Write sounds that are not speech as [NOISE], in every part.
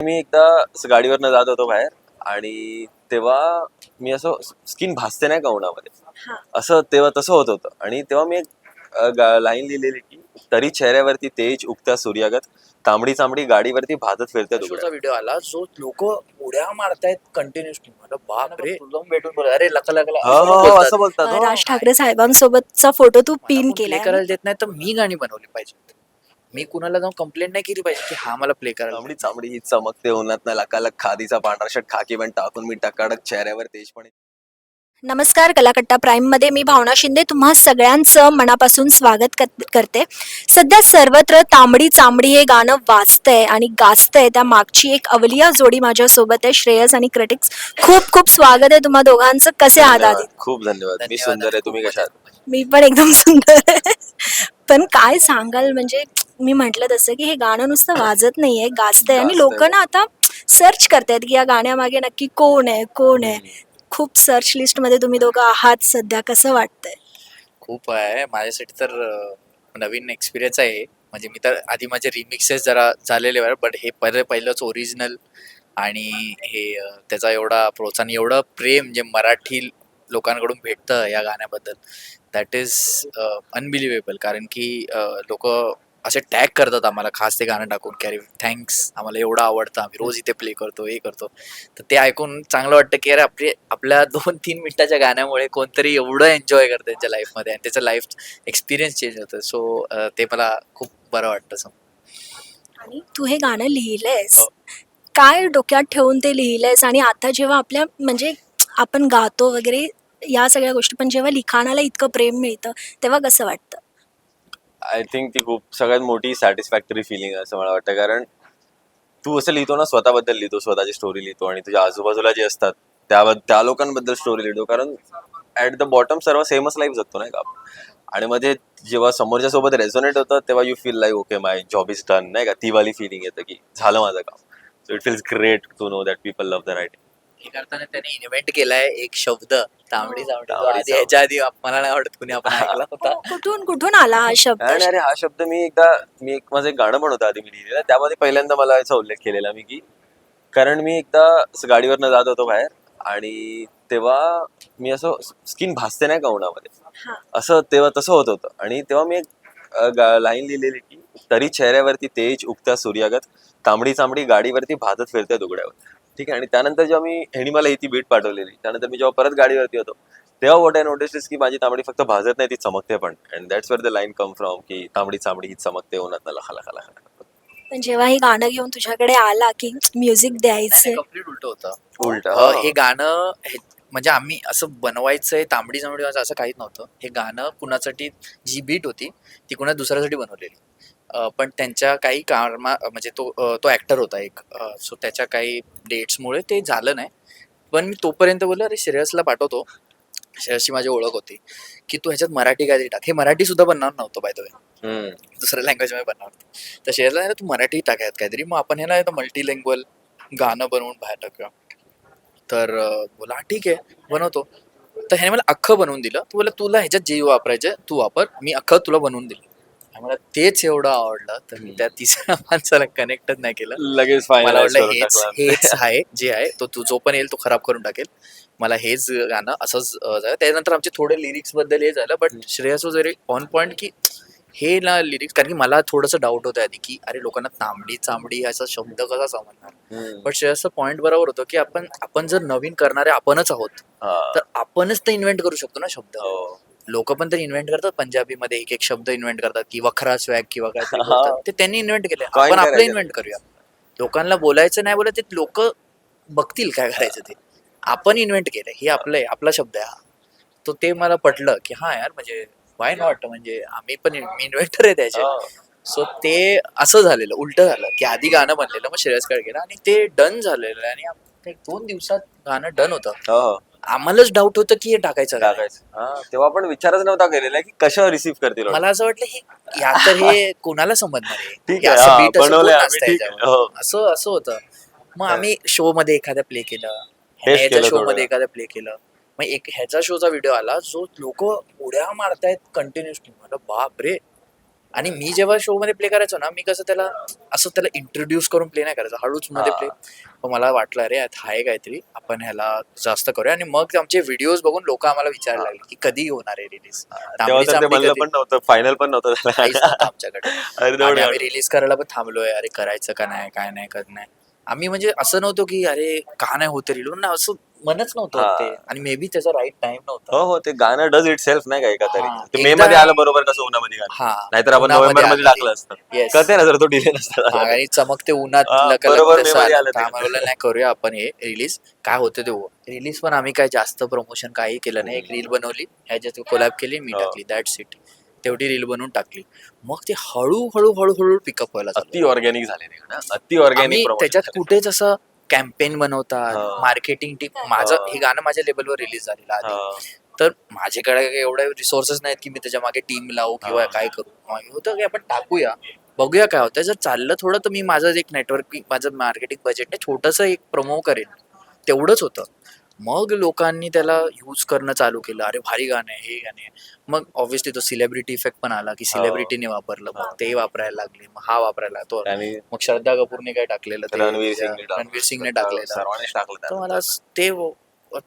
मी एकदा गाडीवरनं जात होतो बाहेर आणि तेव्हा मी असं स्किन भासते नाही का उन्हामध्ये? हा. असं तेव्हा तसं होत होतं. आणि तेव्हा मी एक लाईन लिहिलेली की तरी चेहऱ्यावरती तेज उगत्या सूर्यागत तांबडी चांबडी गाडीवरती भाजत फिरते व्हिडिओ आला. जो लोक उड्या मारतायत कंटिन्युअसली मला बाप रे भेटून अरे लका असं बोलतात. हो. राज ठाकरे साहेबांसोबतचा फोटो तू पिन केलाय. करायला देत नाही तर मी गाणी बनवली पाहिजे मी कुणाला जाऊन कंप्लेंट नाही केली पाहिजे की हा मला प्ले करायला तांबडी चांबडी ही चमकते उन्हात. ना लकालक खादीचा पांढरा शर्ट खाकी पण टाकून मी टकाडक चेहऱ्यावर तेज पण नमस्कार कलाकट्टा प्राईममध्ये मी भावना शिंदे तुम्हा सगळ्यांचं मनापासून स्वागत कर- करते. सध्या सर्वत्र तांबडी चांबडी हे गाणं वाजतंय आणि गाजतंय. त्या मागची एक अवलिया जोडी माझ्या सोबत आहे श्रेयस आणि क्रिटिक्स खूप खूप स्वागत आहे तुम्हा दोघांचं. कसे आहात आधी? धन्यवाद. खूप धन्यवाद. मी. सुंदर आहे. तुम्ही कशा आहात? मी पण एकदम सुंदर आहे. पण काय सांगाल म्हणजे मी म्हंटल तसं की हे गाणं नुसतं वाजत नाहीये गाजतंय आणि. लोक ना आता सर्च करतायत की या गाण्यामागे नक्की कोण आहे कोण आहे? खूप सर्च लिस्टमध्ये तुम्ही दोघं आहात सध्या. कसं वाटतंय? खूप आहे. माझ्यासाठी तर अं, नवीन एक्सपिरियन्स आहे. म्हणजे मी तर आधी माझे रिमिक्सेस जरा झालेले बट हे पहिले पहिलंच ओरिजिनल आणि हे अं, त्याचा एवढा प्रोत्साहन एवढं प्रेम जे मराठी लोकांकडून भेटतं या गाण्याबद्दल दॅट इज अनबिलिव्हेबल कारण की लोक असे टॅग करतात आम्हाला खास ते गाणं टाकून. की अरे थँक्स आम्हाला एवढं आवडतं. आम्ही रोज इथे प्ले करतो हे करतो. तर ते ऐकून चांगलं वाटतं की अरे आपले आपल्या [LAUGHS] दोन तीन मिनिटाच्या गाण्यामुळे कोणतरी एवढं एन्जॉय करतं त्यांच्या लाईफमध्ये आणि त्याचं लाईफ एक्सपिरियन्स चेंज होतं. सो ते मला खूप बरं वाटतं सम आणि तू हे गाणं लिहिलंयस. हो. काय डोक्यात ठेवून ते लिहिलंयस? आणि आता जेव्हा आपल्या म्हणजे आपण गातो वगैरे या सगळ्या गोष्टी पण जेव्हा लिखाणाला इतकं प्रेम मिळतं तेव्हा कसं वाटतं? आय थिंक ती खूप सगळ्यात मोठी सॅटिस्फॅक्टरी फिलिंग असं मला वाटतं. कारण तू असं लिहितो ना स्वतःबद्दल लिहितो स्वतःची स्टोरी लिहितो आणि तुझ्या आजूबाजूला जे असतात त्या त्या लोकांबद्दल स्टोरी लिहितो. कारण ऍट द बॉटम सर्व सेमच लाईफ जगतो नाही का? आणि मध्ये जेव्हा समोरच्या सोबत रेझोनेट होतं तेव्हा you feel like okay my job is done नाही का? ती वाली फिलिंग येतं की झालं माझं काम. So it feels great to know that people love the writing हे करताना त्याने इन्व्हेंट केलाय एक शब्द तांबडी तो तांबडी. ह्याच्या आधी मला नाही आवडत कुणी आपण ऐकला होता. कुठून कुठून आला हा शब्द? अरे हा शब्द मी एकदा मी एक माझं एक गाणं पण होतं आधी मी लिहिलेलं. त्यामध्ये पहिल्यांदा मला याचा उल्लेख केलेला मी की कारण मी एकदा गाडीवरनं जात होतो बाहेर आणि तेव्हा मी असं स्किन भासते नाही का उन्हामध्ये? हा. असं तेव्हा तसं होत होतं. आणि तेव्हा मी एक लाईन लिहिलेली की तरी चेहऱ्यावरती तेज उगत्या सूर्यागत तांबडी चांबडी गाडीवरती भाजत फिरते दुगड्यावर. ठीक आहे? आणि त्यानंतर जेव्हा मी मला ही ती बीट पाठवलेली त्यानंतर मी जेव्हा परत गाडीवरती होतो तेव्हा वॉट आय नोटिस की माझी तांबडी फक्त भाजत नाही ती चमकते पण. And that's where the line come from की तांबडी चांबडी ही चमकते उन्हात लखा लखा लखा पण जेव्हा हे गाणं घेऊन तुझ्याकडे आला की म्युझिक द्यायचे. कंप्लीट उलट होतं. उलट हे गाणं म्हणजे आम्ही असं बनवायचंय तांबडी चांबडी असं काहीच नव्हतं. हे गाणं कुणासाठी जी बीट होती ती कुणा दुसऱ्यासाठी बनवलेली. पण त्यांच्या काही कारमा म्हणजे तो तो ऍक्टर होता एक. सो त्याच्या काही डेट्समुळे ते झालं नाही. पण मी तोपर्यंत बोललो अरे श्रेयसला पाठवतो. श्रेयसची माझी ओळख होती. की तू ह्याच्यात मराठी काहीतरी टाक. हे मराठी सुद्धा बनणार नव्हतं बाय द वे. दुसऱ्या लँग्वेजमध्ये बनणार होतं. तर शेअरला तू मराठी टाकायत काहीतरी. मग आपण ह्याला मल्टीलँग्वल गाणं बनवून बाहेर टाकूया. तर बोला "हा, ठीक आहे. बनवतो. तर ह्याने मला अख्खं बनवून दिलं. तू बोला तुला ह्याच्यात जे वापरायचं तू वापर. मी अख्खं तुला बनवून दिलं. मला तेच एवढं आवडलं तर मी त्या तिसऱ्या [LAUGHS] माणसाला कनेक्टच नाही केलं. लगेच मला वाटलं हेच हेच आहे जे आहे तो तू जो पण येईल तो खराब करून टाकेल. मला हेच गाणं असंच झालं. त्यानंतर आमचे थोडे लिरिक्सबद्दल हे झालं but Shreyas was very on point की हे ना लिरिक्स कारण की मला थोडंसं डाऊट होतं आधी की अरे लोकांना तांबडी चांबडी असा शब्द कसा समजणार? बट श्रेयसचं पॉईंट बरोबर होतं की आपण आपण जर नवीन करणारे आपणच आहोत तर आपणच तर इन्व्हेंट करू शकतो ना शब्द. हो. लोक पण तर इन्व्हेंट करतात पंजाबीमध्ये एक एक शब्द इन्व्हेंट करतात की वखरा स्वॅग किंवा काय तरी हा. बोलतात. ते त्यांनी इन्व्हेंट केले Coin आपण आपलं करायचं. इन्व्हेंट करूया लोकांना बोलायचं नाही बोलत ते लोक बघतील काय करायचं ते आपण इन्व्हेंट केलंय हे आपलं आहे आपला शब्द आहे हा तो ते मला पटलं की हा यार म्हणजे वाय नॉट म्हणजे आम्ही पण इन्व्हेंटर आहे त्याचे. सो ते असं झालेलं उलट झालं की आधी गाणं बनलेलं मग श्रेयस केलं आणि ते डन झालेलं आणि एक दोन दिवसात गाणं डन होतं हो, हो. आम्हालाच डाऊट होतं की हे टाकायचं. टाकायचं. हा, तेव्हा आपण विचारच नव्हता केलेला की कशावर रिसीव्ह करतील मला असं वाटलं हे या तर हे [LAUGHS] कोणाला समजणार आहे ठीक हे आहे, असं हा, beat असं बनवलंय कोण आम्ही, नाचतं ठीक आहे, याच्यावर? असं असं होतं. मग. आम्ही शो मध्ये एखादा प्ले केलं. Test ह्याच्या केलं शो थोडं. मध्ये एखादा प्ले केलं. मग एक ह्याचा शोचा व्हिडिओ आला जो लोक उड्या मारतायत कंटिन्युअसली मला बाप रे आणि मी जेव्हा शो मध्ये प्ले करायचो ना मी कसं त्याला असं त्याला इंट्रोड्यूस करून प्ले नाही करायचं. हळूच मध्ये हा. प्ले पण मला वाटलं अरे यात आहे काहीतरी आपण ह्याला जास्त करूया. आणि मग आमचे व्हिडिओज बघून लोक आम्हाला विचारायला लागले की कधी होणार आहे रिलीज पण नव्हतं फायनल पण नव्हतं. आमच्याकडे. [LAUGHS] आम्ही रिलीज करायला पण थांबलोय अरे करायचं का नाही काय नाही करत नाही. आम्ही म्हणजे असं नव्हतं की अरे का नाही होते रिलीज ना असं मनच नव्हतं हा. ते आणि मे बी त्याचा राईट टाइम नव्हता हो हो ते गाणं डज इट सेल्फ नाही का एका तरी हा. ते मे एकदा- मध्ये आलं बरोबर कसं उन्हामध्ये गाणं हा नाहीतर आपण उन्हामध्ये नोव्हेंबरमध्ये आलं टाकलं असतं ते. Yes. कळते ना जर तो डिले नसता हा, झाला. आणि चमकते उन्हात हा, बरोबर तसं मे मध्ये आलं. आलं तर ते. आम्हाला म्हणलं, नाही करूया आपण हे रिलीज काय होतं ते रिलीज पण आम्ही काय जास्त प्रमोशन काही केलं नाही एक रील बनवली ह्याच्यात कोलॅब केली मी हो. टाकली दॅट सीट तेवढी रील बनवून टाकली मग ते हळूहळू हळूहळू पिकअप व्हायला अति ऑर्गॅनिक झाले ते गाणं. अति आम्ही ऑर्गॅनिक त्याच्यात कुठेच असं कॅम्पेन बनवतात हा. मार्केटिंग टीम माझं हा. हे गाणं माझ्या लेवलवर रिलीज झालेलं आधी. तर माझ्याकडे काही एवढे रिसोर्सेस नाहीत की मी त्याच्यामागे टीम लावू किंवा हा. काय करू. मग होतं की आपण टाकूया. बघूया काय होतं जर चाललं थोडं तर मी माझं एक नेटवर्क माझं मार्केटिंग बजेट छोटंसं एक प्रमो करेन. तेवढंच होतं. मग लोकांनी त्याला यूज करणं चालू केलं अरे भारी गाणं आहे हे गाणे आहे. मग ऑब्व्हियसली तो सिलेब्रिटी इफेक्ट पण आला की सेलिब्रिटीने वापरलं मग हा. ते वापरायला लागले मग हा वापरायला तो आणि मग श्रद्धा कपूरने काय टाकलेलं ते रणवीर सिंगने टाकलेलं तर. मला ते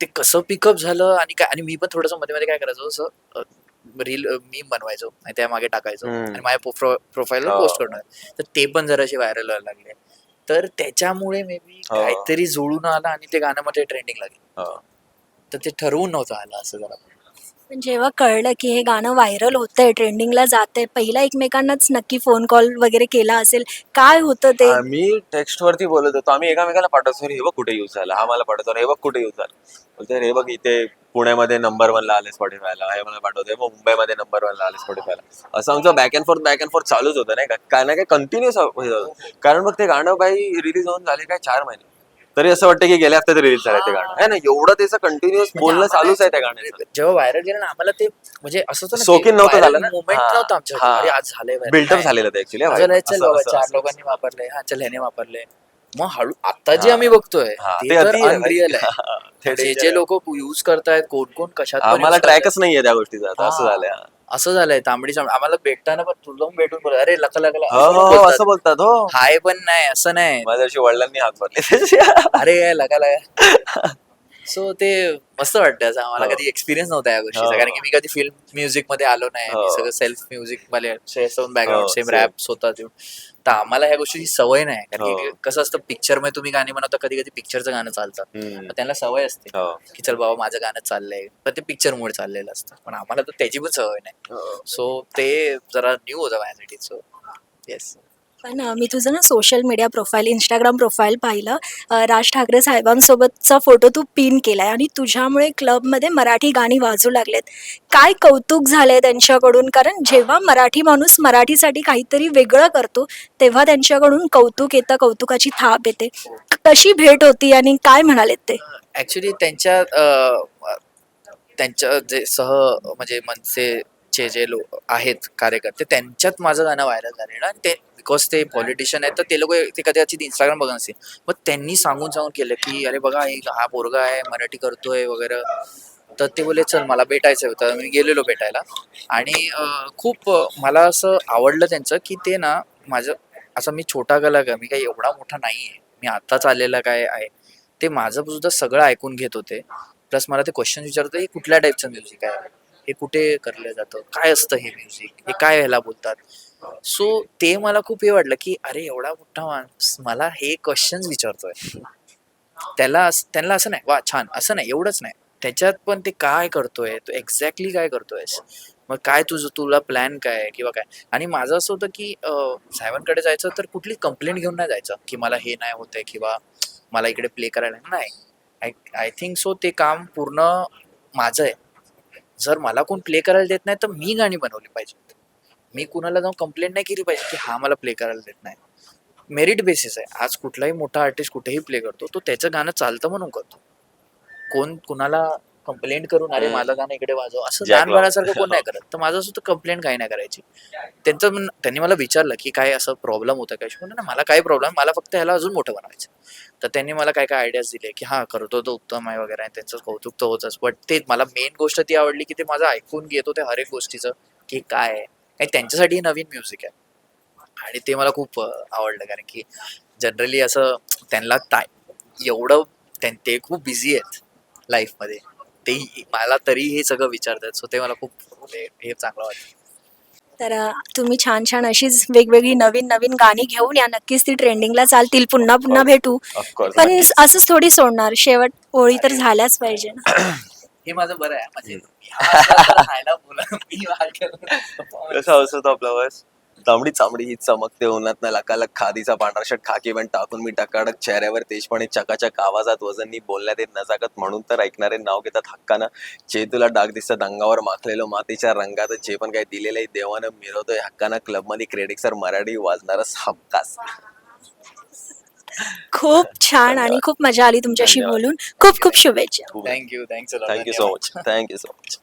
ते कसं पिकअप झालं आणि काय आणि मी पण थोडंसं मध्ये मध्ये काय करायचो असं रील मी बनवायचो आणि त्या मागे टाकायचो. आणि माझ्या प्रोफाईलला हो. पोस्ट करणार तर ते पण जरासे व्हायरल व्हायला लागले तर त्याच्यामुळे मे बी हो. काहीतरी जुळून आलं आणि ते गाणं मध्ये ट्रेंडिंग लागलं हो. तर ते ठरवून नव्हतं आलं असं जरा. पण जेव्हा कळलं की हे गाणं व्हायरल होतंय ट्रेंडिंगला जातंय पहिला एकमेकांनाच नक्की फोन कॉल वगैरे केला असेल काय होतं ते? आम्ही टेक्स्ट वरती बोलत होतो. आम्ही एकामेकाला पाठवतो "अरे हे बघ कुठे यूज झाला. हा मला पाठवतो "अरे हे बघ कुठे यूज झाला. बोलतो "अरे हे बघ इथे पुण्यामध्ये नंबर वनला आले स्पॉटीफायला हे मला पाठवतोय. मग मुंबईमध्ये नंबर वनला आले स्पॉटीफायला असं आमचं back and forth back and forth चालूच होतं नाही का? काय ना काय कंटिन्युअस कारण मग ते गाणं बाई रिलीज होऊन झाले काय चार महिने. तरी असं वाटतं की गेल्या हफ्त्यात रिलीज झालं ते गाणं है ना एवढं त्याचं कंटिन्युअस बोलणं म्हणजे चालूच आहे त्या गाण्याचं जेव्हा व्हायरल गेलं ना आम्हाला ते म्हणजे असं होतं ना शौकीन नव्हतं झालं ना? मुवमेंट हा. नव्हतं आमच्या हा. अरे आज झालंय viral. बिल्डअप काय? झालेलं ते ऍक्च्युली असं नाही, चल बाबा चार लोकांनी वापरले हा चल ह्याने वापरले मग हळू आता जे हा. आम्ही बघतोय ते तर अति आहे, [LAUGHS] अनरिअल आहे ते जे जे. लोक युज करतायत कोण कोण कशात पण आम्हाला use ट्रॅकच नाहीये त्या गोष्टीचा आता असं हा. झालंय हा. असं झालंय तांबडी चांबडी आम्हाला भेटताना पण तुला भेटून बोल. अरे लका लका हो असं बोलतात. हो. हाय पण नाही असं नाही. माझ्या वडिलांनी हात भरले अरे लका लका. [LAUGHS] सो ते मस्त वाटतं असं. आम्हाला हो. कधी एक्सपिरियन्स नव्हता या गोष्टीचा. हो. कारण की मी कधी फिल्म म्युझिकमध्ये आलो नाही. मी हो. सगळं सेल्फ म्युझिकमध्ये बॅकग्राऊंड सेम. रॅप स्वतः देऊन तर आम्हाला ह्या गोष्टीची सवय नाही. कारण की. कसं असतं पिक्चरमध्ये तुम्ही गाणी बनवता कधी कधी पिक्चरचं गाणं चालतं. त्यांना सवय असते. की चल बाबा माझं गाणं चाललंय. तर ते पिक्चर मुळे चाललेलं असतं. पण आम्हाला तर त्याची पण सवय नाही. सो ते जरा न्यू होतं माझ्यासाठी. सो येस पण मी तुझं ना social media profile Instagram profile पाहिलं. राज ठाकरे साहेबांसोबतचा फोटो तू पिन केलाय आणि तुझ्यामुळे क्लबमध्ये मराठी गाणी वाजू लागलेत. काय कौतुक झालंय त्यांच्याकडून? कारण जेव्हा मराठी माणूस मराठीसाठी काहीतरी वेगळं करतो तेव्हा त्यांच्याकडून कौतुक येतं कौतुकाची थाप येते. कशी भेट होती आणि काय म्हणालेत ते? ऍक्च्युली त्यांच्या त्यांच्या जे सह म्हणजे मनसेचे जे लोक आहेत कार्यकर्ते त्यांच्यात माझं गाणं व्हायरल झालेलं आणि ते बिकॉज ते पॉलिटिशियन आहेत तर ते लोक ते कदाचित इंस्टाग्राम बघत नसतील. मग त्यांनी सांगून सांगून केलं की अरे बघा हे हा पोरगा आहे मराठी करतोय वगैरे. तर ते बोले चल मला भेटायचं होतं मी गेलेलो भेटायला. आणि खूप मला असं आवडलं त्यांचं की ते ना माझं असं मी छोटा कलाकार मी काही एवढा मोठा नाही आहे मी आत्ताच आलेला काय आहे. ते माझं सुद्धा सगळं ऐकून घेत होते. प्लस मला ते क्वेश्चन विचारत हे कुठल्या टाईपचं म्युझिक आहे? हे कुठे करलं जातं? काय असतं हे म्युझिक हे काय ह्याला बोलतात? सो ते मला खूप हे वाटलं की अरे एवढा मोठा माणूस मला हे क्वेश्चन्स विचारतोय. त्याला त्यांना असं नाही वा छान असं नाही एवढंच नाही. त्याच्यात पण ते काय करतोय तो एक्झॅक्टली काय करतोयस मग काय तुझं तुला प्लॅन काय किंवा काय? आणि माझं असं होतं की साहेबांकडे जायचं तर कुठली कंप्लेंट घेऊन नाही जायचं की मला हे नाही होतंय किंवा मला इकडे प्ले करायला नाही. आय आय थिंक सो ते काम पूर्ण माझं आहे. जर मला कोण प्ले करायला देत नाही तर मी गाणी बनवली पाहिजे मी कुणाला जाऊन कंप्लेंट नाही केली पाहिजे की हा मला प्ले करायला देत नाही. मेरिट बेसिस आहे. आज कुठलाही मोठा आर्टिस्ट कुठेही प्ले करतो तो त्याचं गाणं चालतं म्हणून करतो. कोण कुणाला कंप्लेंट करून अरे. माझं गाणं इकडे वाजव असं लहानपणासारखं कोण नाही [LAUGHS] करत. तर माझं असं कंप्लेंट काही नाही करायची. त्यांचं त्यांनी मला विचारलं की काय असं प्रॉब्लेम होतं काय म्हणलं ना मला काही प्रॉब्लेम मला फक्त ह्याला अजून मोठं बनवायचं तर त्यांनी मला काय काय आयडियाज दिले की हा करतो तो उत्तम आहे वगैरे. त्यांचं कौतुक तर होतच. बट ते मला मेन गोष्ट ती आवडली की ते माझं ऐकून घेत होते हर एक गोष्टीचं की काय आहे. आणि त्यांच्यासाठी नवीन म्युझिक आहे. आणि ते मला खूप आवडलं. कारण की जनरली असं त्यांना टा एवढं त्यां- ते खूप बिझी आहेत लाईफमध्ये ते मला तरी हे सगळं विचारतात. सो ते मला खूप हे चांगलं वाटतं. तर तुम्ही छान छान अशीच वेगवेगळी नवीन नवीन गाणी घेऊन या. नक्कीच ती ट्रेंडिंगला चालतील. पुन्हा पुन्हा भेटू. पण असंच थोडी सोडणार. शेवट ओळी तर झाल्याच पाहिजे ना. [CLEARS THROAT] हे माझं बरं आहे. म्हणजे हा राहायला बोला मी. कसं आपला बस तांबडी चांबडी ही चमकते उन्हात लकालक खादीचा पांढरा शर्ट खाकी पण टाकून मी टकाडक चेहऱ्यावर तेजपणे चकाचक आवाजात वजननी बोलण्यात येत नजाकत म्हणून तर ऐकणारे नाव घेतात हक्कानं. जे तुला डाग दिसतात अंगावर माखलेलं मातीच्या रंगात जे पण काही दिलेलं आहे देवानं मिरवतोय हक्कानं. क्लबमध्ये क्रेडिट सर मराठी वाजणारच हमकास खूप छान आणि खूप मजा आली तुमच्याशी. बोलून. खूप खूप शुभेच्छा. Thank you thanks thank you so much thank you so much